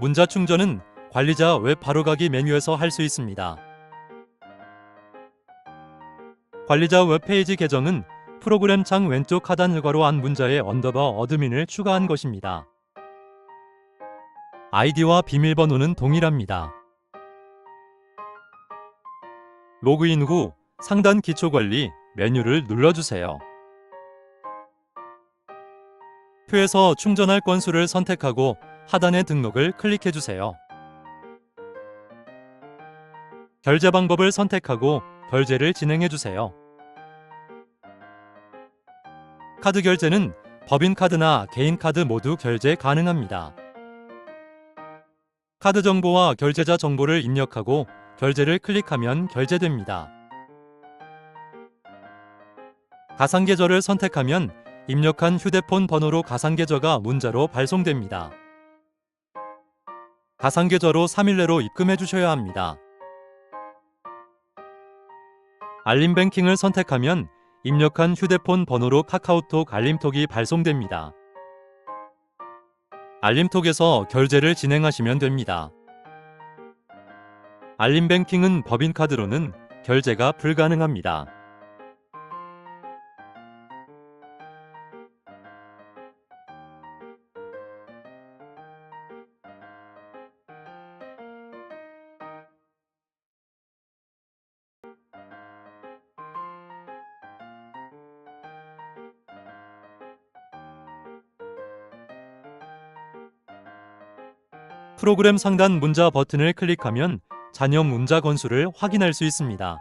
문자 충전은 관리자 웹 바로가기 메뉴에서 할 수 있습니다. 관리자 웹페이지 계정은 프로그램 창 왼쪽 하단 일괄호 안 문자에 언더바 어드민을 추가한 것입니다. 아이디와 비밀번호는 동일합니다. 로그인 후 상단 기초 관리 메뉴를 눌러주세요. 표에서 충전할 건수를 선택하고 하단의 등록을 클릭해 주세요. 결제 방법을 선택하고 결제를 진행해 주세요. 카드 결제는 법인 카드나 개인 카드 모두 결제 가능합니다. 카드 정보와 결제자 정보를 입력하고 결제를 클릭하면 결제됩니다. 가상계좌를 선택하면 입력한 휴대폰 번호로 가상계좌가 문자로 발송됩니다. 가상계좌로 3일 내로 입금해 주셔야 합니다. 알림 뱅킹을 선택하면 입력한 휴대폰 번호로 카카오톡 알림톡이 발송됩니다. 알림톡에서 결제를 진행하시면 됩니다. 알림 뱅킹은 법인 카드로는 결제가 불가능합니다. 프로그램 상단 문자 버튼을 클릭하면 잔여 문자 건수를 확인할 수 있습니다.